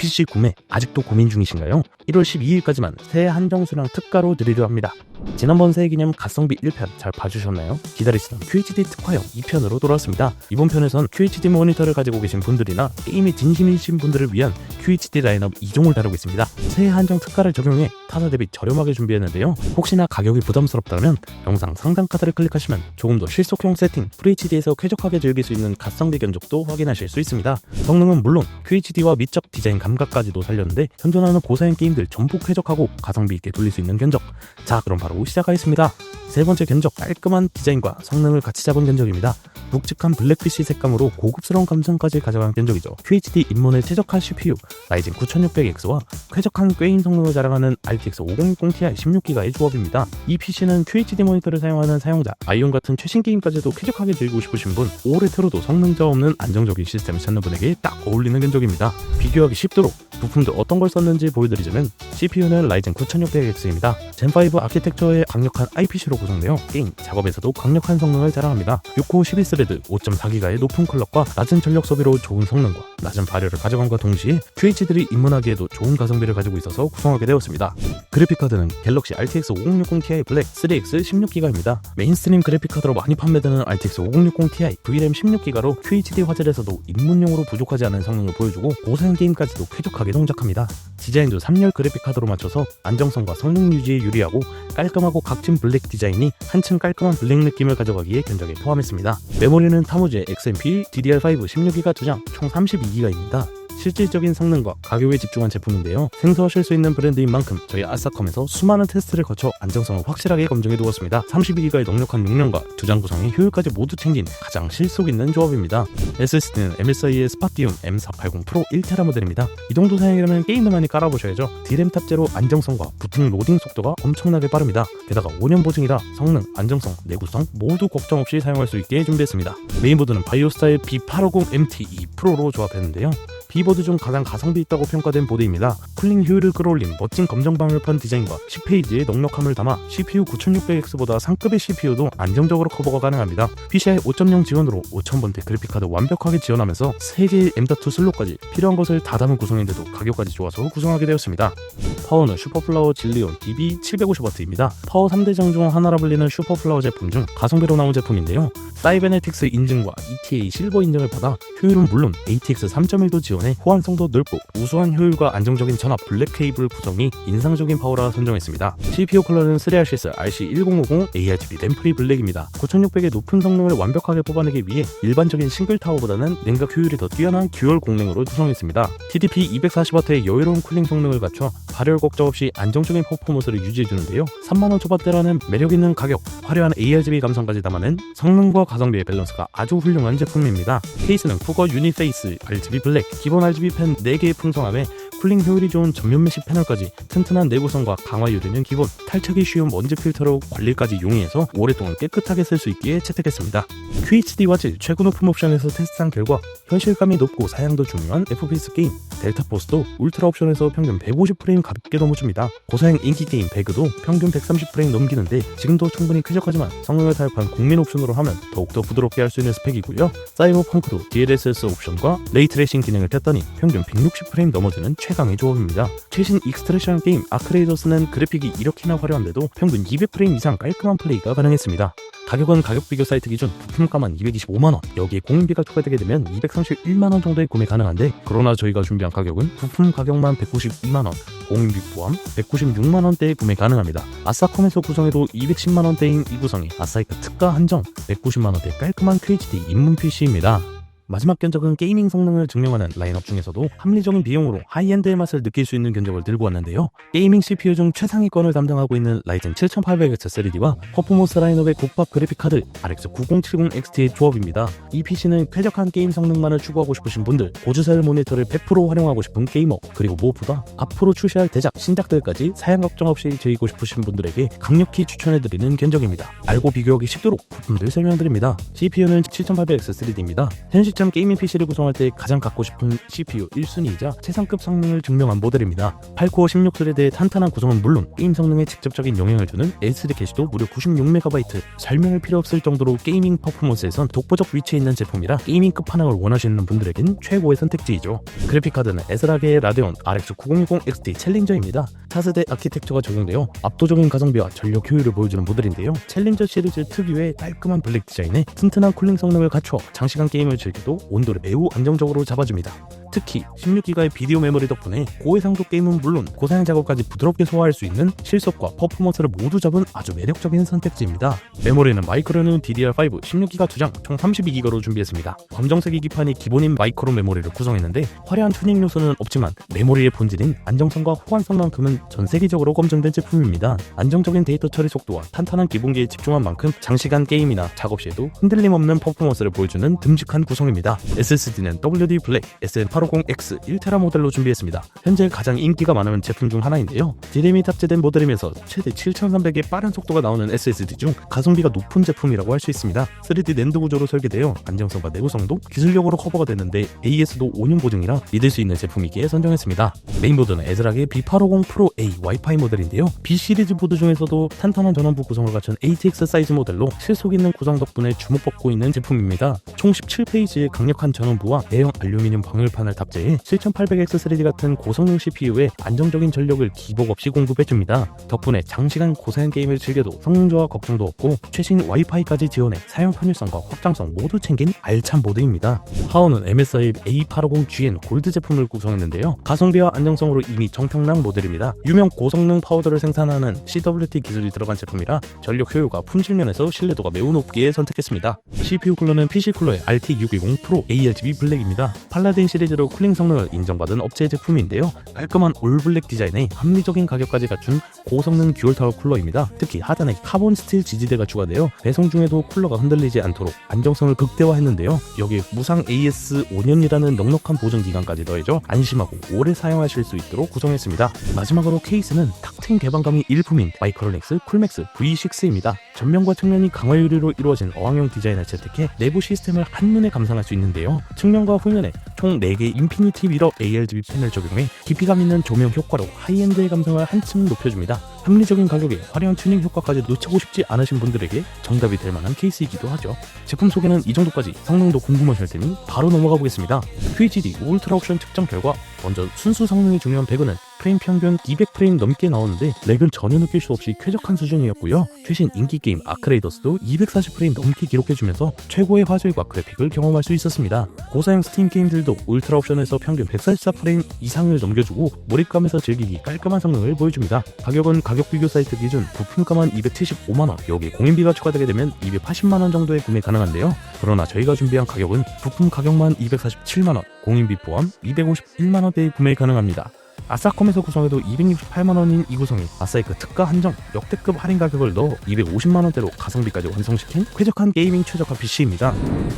PC 구매 아직도 고민 중이신가요? 1월 12일까지만 새 한정수량 특가로 드리려 합니다. 지난번 새해 기념 가성비 1편 잘 봐주셨나요? 기다리시던 QHD 특화형 2편으로 돌아왔습니다. 이번 편에선 QHD 모니터를 가지고 계신 분들이나 게임에 진심이신 분들을 위한 QHD 라인업 2종을 다루고 있습니다. 새해 한정 특가를 적용해 타사 대비 저렴하게 준비했는데요. 혹시나 가격이 부담스럽다면 영상 상단 카드를 클릭하시면 조금 더 실속형 세팅, FHD에서 쾌적하게 즐길 수 있는 가성비 견적도 확인하실 수 있습니다. 성능은 물론 QHD와 미적 디자인 감 각까지도 살렸는데 현존하는 고사양 게임들 전부 쾌적하고 가성비 있게 돌릴 수 있는 견적. 자, 그럼 바로 시작하겠습니다. 세 번째 견적 깔끔한 디자인과 성능을 같이 잡은 견적입니다. 묵직한 블랙피쉬 색감으로 고급스러운 감성까지 가져간 견적이죠. QHD 입문에 최적화 CPU 라이젠 9600X와 쾌적한 꾀인 성능을 자랑하는 RTX 5060 Ti 16기가의 조합입니다. 이 PC는 QHD 모니터를 사용하는 사용자, 아이온 같은 최신 게임까지도 쾌적하게 즐기고 싶으신 분, 오래 틀어도 성능자 없는 안정적인 시스템을 찾는 분에게 딱 어울리는 견적입니다. 비교하기 쉽도록 부품도 어떤 걸 썼는지 보여드리자면 CPU는 라이젠 9600X입니다. 젠5 아키텍처의 강력한 IPC로 구성되어 게임, 작업에서도 강력한 성능을 자랑합니다. 6코 12스레드 5.4기가의 높은 클럭과 낮은 전력 소비로 좋은 성능과 낮은 발열을 가져감과 동시에 QHD들이 입문하기에도 좋은 가성비를 가지고 있어서 구성하게 되었습니다. 그래픽카드는 갤럭시 RTX 5060 Ti 블랙 3X 16기가입니다. 메인스트림 그래픽카드로 많이 판매되는 RTX 5060 Ti VRAM 16기가로 QHD 화질에서도 입문용으로 부족하지 않은 성능을 보여주고 고사양 게임까지도 쾌적하게 동작합니다. 디자인도 3열 그래픽카드로 맞춰서 안정성과 성능 유지에 유리하고 깔끔하고 각진 블랙 디자인 이 한층 깔끔한 블랙 느낌을 가져가기에 견적에 포함했습니다. 메모리는 타무즈의 XMP DDR5 16기가 2장 총 32기가입니다. 실질적인 성능과 가격에 집중한 제품인데요. 생소하실 수 있는 브랜드인 만큼 저희 아싸컴에서 수많은 테스트를 거쳐 안정성을 확실하게 검증해 두었습니다. 32기가의 넉넉한 용량과 두 장 구성의 효율까지 모두 챙긴 가장 실속 있는 조합입니다. SSD는 MSI의 스파티움 M480 프로 1테라 모델입니다. 이 정도 사양이라면 게임도 많이 깔아보셔야죠. D램 탑재로 안정성과 부팅 로딩 속도가 엄청나게 빠릅니다. 게다가 5년 보증이라 성능, 안정성, 내구성 모두 걱정 없이 사용할 수 있게 준비했습니다. 메인보드는 바이오스타일 B850MT2 프로로 조합했는데요. 비보드 중 가장 가성비 있다고 평가된 보드입니다. 쿨링 효율을 끌어올린 멋진 검정 방열판 디자인과 10페이지의 넉넉함을 담아 CPU 9600X보다 상급의 CPU도 안정적으로 커버가 가능합니다. PCI 5.0 지원으로 5000번대 그래픽카드 완벽하게 지원하면서 3개의 M.2 슬롯까지 필요한 것을 다 담은 구성인데도 가격까지 좋아서 구성하게 되었습니다. 파워는 슈퍼플라워 진리온 DB750W입니다. 파워 3대장 중 하나라 불리는 슈퍼플라워 제품 중 가성비로 나온 제품인데요. 사이베네틱스 인증과 ETA 실버 인증을 받아 효율은 물론 ATX 3.1도 지원 해 호환성도 넓고 우수한 효율과 안정적인 전압 블랙 케이블 구성이 인상적인 파워라 선정했습니다. CPU 컬러는 3RCS RC1050 ARGB 램프리 블랙입니다. 9600의 높은 성능을 완벽하게 뽑아내기 위해 일반적인 싱글 타워보다는 냉각 효율이 더 뛰어난 듀얼 공랭으로 구성했습니다. TDP 240W의 여유로운 쿨링 성능을 갖춰 발열 걱정 없이 안정적인 퍼포먼스를 유지해주는데요. 3만원 초반대라는 매력있는 가격, 화려한 ARGB 감성까지 담아낸 성능과 가성비의 밸런스가 아주 훌륭한 제품입니다. 케이스는 쿠거 유니페이스 RGB 블랙, 기본 RGB 펜 4개의 풍성함에 쿨링 효율이 좋은 전면 메시 패널까지 튼튼한 내구성과 강화 유리는 기본, 탈착이 쉬운 먼지 필터로 관리까지 용이해서 오랫동안 깨끗하게 쓸 수 있기에 채택했습니다. QHD 화질 최고 높은 옵션에서 테스트한 결과 현실감이 높고 사양도 중요한 FPS 게임 델타 포스도 울트라 옵션에서 평균 150프레임 가볍게 넘어줍니다. 고사양 인기 게임 배그도 평균 130프레임 넘기는데 지금도 충분히 쾌적하지만 성능을 타협한 국민 옵션으로 하면 더욱더 부드럽게 할 수 있는 스펙이고요. 사이버펑크도 DLSS 옵션과 레이트레이싱 기능을 뺐더니 평균 160프레임 넘어지는 최 강의 조합입니다. 최신 익스트레션 게임 아크레이더스는 그래픽이 이렇게나 화려한데도 평균 200프레임 이상 깔끔한 플레이가 가능했습니다. 가격은 가격 비교 사이트 기준 부품가만 225만원 여기에 공인비가 추가되게 되면 231만원 정도에 구매 가능한데 그러나 저희가 준비한 가격은 부품 가격만 192만원 공인비 포함 196만원대에 구매 가능합니다 아싸컴에서 구성해도 210만원대인 이 구성이 아싸이카 특가 한정 190만원대 깔끔한 QHD 입문 PC입니다 마지막 견적은 게이밍 성능을 증명하는 라인업 중에서도 합리적인 비용으로 하이엔드의 맛을 느낄 수 있는 견적을 들고 왔는데요. 게이밍 CPU 중 최상위권을 담당하고 있는 라이젠 7800X 3D와 퍼포먼스 라인업의 국밥 그래픽카드 RX 9070 XT의 조합입니다. 이 PC는 쾌적한 게임 성능만을 추구하고 싶으신 분들, 고주사율 모니터를 100% 활용하고 싶은 게이머, 그리고 무엇보다 앞으로 출시할 대작, 신작들까지 사양 걱정 없이 즐기고 싶으신 분들에게 강력히 추천해드리는 견적입니다. 알고 비교하기 쉽도록 부품들 설명드립니다. CPU는 7800X 3D입니다. 현시 2000 게이밍 PC를 구성할 때 가장 갖고 싶은 CPU 1순위이자 최상급 성능을 증명한 모델입니다. 8코어 16스레드의 탄탄한 구성은 물론 게임 성능에 직접적인 영향을 주는 S3 캐시도 무려 96MB 설명할 필요 없을 정도로 게이밍 퍼포먼스에선 독보적 위치에 있는 제품이라 게이밍 끝판왕을 원하시는 분들에겐 최고의 선택지이죠. 그래픽카드는 에스라게의 라데온 RX 9060 XT 챌린저입니다. 차세대 아키텍처가 적용되어 압도적인 가성비와 전력 효율을 보여주는 모델인데요. 챌린저 시리즈 특유의 깔끔한 블랙 디자인에 튼튼한 쿨링 성능을 갖춰 장시간 게임을 즐기도 온도를 매우 안정적으로 잡아줍니다. 특히 16기가의 비디오 메모리 덕분에 고해상도 게임은 물론 고사양 작업까지 부드럽게 소화할 수 있는 실속과 퍼포먼스를 모두 잡은 아주 매력적인 선택지입니다. 메모리는 마이크로는 DDR5 16기가 2장 총 32기가로 준비했습니다. 검정색 기판이 기본인 마이크로 메모리를 구성했는데 화려한 튜닝 요소는 없지만 메모리의 본질인 안정성과 호환성만큼은 전 세계적으로 검증된 제품입니다. 안정적인 데이터 처리 속도와 탄탄한 기본기에 집중한 만큼 장시간 게임이나 작업 시에도 흔들림 없는 퍼포먼스를 보여주는 듬직한 구성입니다. SSD는 WD 블랙 SN850X 1테라 모델로 준비했습니다. 현재 가장 인기가 많은 제품 중 하나인데요. 디램이 탑재된 모델이면서 최대 7300의 빠른 속도가 나오는 SSD 중 가성비가 높은 제품이라고 할 수 있습니다. 3D 낸드 구조로 설계되어 안정성과 내구성도 기술력으로 커버가 됐는데 AS도 5년 보증이라 믿을 수 있는 제품이기에 선정했습니다. 메인보드는 에즈락의 B850 프로 A 와이파이 모델인데요. B 시리즈 보드 중에서도 탄탄한 전원부 구성을 갖춘 ATX 사이즈 모델로 실속 있는 구성 덕분에 주목받고 있는 제품입니다. 총 17페이지의 강력한 전원부와 대형 알루미늄 방열판을 탑재해 7800X3D 같은 고성능 CPU에 안정적인 전력을 기복 없이 공급해줍니다. 덕분에 장시간 고사양 게임을 즐겨도 성능 저하 걱정도 없고 최신 와이파이까지 지원해 사용 편의성과 확장성 모두 챙긴 알찬 모드입니다. 하원은 MSI A850GN 골드 제품을 구성했는데요. 가성비와 안정성으로 이미 정평락 모델입니다. 유명 고성능 파우더를 생산하는 CWT 기술이 들어간 제품이라 전력 효율과 품질 면에서 신뢰도가 매우 높기에 선택했습니다. CPU 쿨러는 PC 쿨러의 RT620 프로 ARGB 블랙입니다. 팔라딘 시리즈로 쿨링 성능을 인정받은 업체 제품인데요. 깔끔한 올 블랙 디자인에 합리적인 가격까지 갖춘 고성능 듀얼 타워 쿨러입니다. 특히 하단에 카본 스틸 지지대가 추가되어 배송 중에도 쿨러가 흔들리지 않도록 안정성을 극대화했는데요. 여기에 무상 AS 5년이라는 넉넉한 보증 기간까지 더해져 안심하고 오래 사용하실 수 있도록 구성했습니다. 마지막으로 케이스는 탁 트인 개방감이 일품인 마이크로닉스 쿨맥스 V6입니다. 전면과 측면이 강화 유리로 이루어진 어항형 디자인을 채택해 내부 시스템을 한눈에 감상할 수 있는데요. 측면과 후면에 총 4개 인피니티 미러 ARGB 펜을 적용해 깊이감 있는 조명 효과로 하이엔드의 감성을 한층 높여줍니다. 합리적인 가격에 화려한 튜닝 효과까지 놓치고 싶지 않으신 분들에게 정답이 될 만한 케이스이기도 하죠. 제품 소개는 이 정도까지 성능도 궁금하실 테니 바로 넘어가 보겠습니다. QHD 울트라 옵션 측정 결과 먼저 순수 성능이 중요한 배그는 프레임 평균 200프레임 넘게 나오는데 렉은 전혀 느낄 수 없이 쾌적한 수준이었고요. 최신 인기 게임 아크레이더스도 240프레임 넘게 기록해주면서 최고의 화질과 그래픽을 경험할 수 있었습니다. 고사양 스팀 게임들도 울트라 옵션에서 평균 144프레임 이상을 넘겨주고 몰입감에서 즐기기 깔끔한 성능을 보여줍니다. 가격은 가격 비교 사이트 기준 부품가만 275만원, 여기 공인비가 추가되게 되면 280만원 정도에 구매 가능한데요. 그러나 저희가 준비한 가격은 부품 가격만 247만원, 공인비 포함 251만원대에 구매 가능합니다. 아싸컴에서 구성해도 268만원인 이 구성이 아싸이크 특가 한정 역대급 할인 가격을 넣어 250만원대로 가성비까지 완성시킨 쾌적한 게이밍 최적화 PC입니다.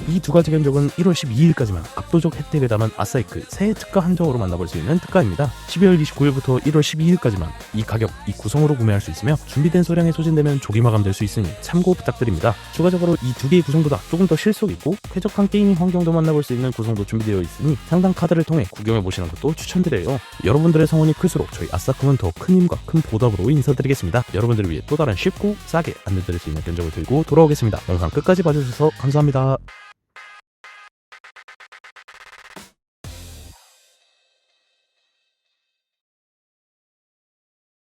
이 두 가지 견적은 1월 12일까지만 압도적 혜택을 담은 아싸이크 새해 특가 한정으로 만나볼 수 있는 특가입니다. 12월 29일부터 1월 12일까지만 이 가격, 이 구성으로 구매할 수 있으며 준비된 소량이 소진되면 조기 마감될 수 있으니 참고 부탁드립니다. 추가적으로 이 두 개의 구성보다 조금 더 실속 있고 쾌적한 게이밍 환경도 만나볼 수 있는 구성도 준비되어 있으니 상당 카드를 통해 구경해 보시는 것도 추천드려요. 여러분들의 성원이 클수록 저희 아싸컴은 더 큰 힘과 큰 보답으로 인사드리겠습니다. 여러분들을 위해 또 다른 쉽고 싸게 안내드릴 수 있는 견적을 들고 돌아오겠습니다. 영상 끝까지 봐주셔서 감사합니다.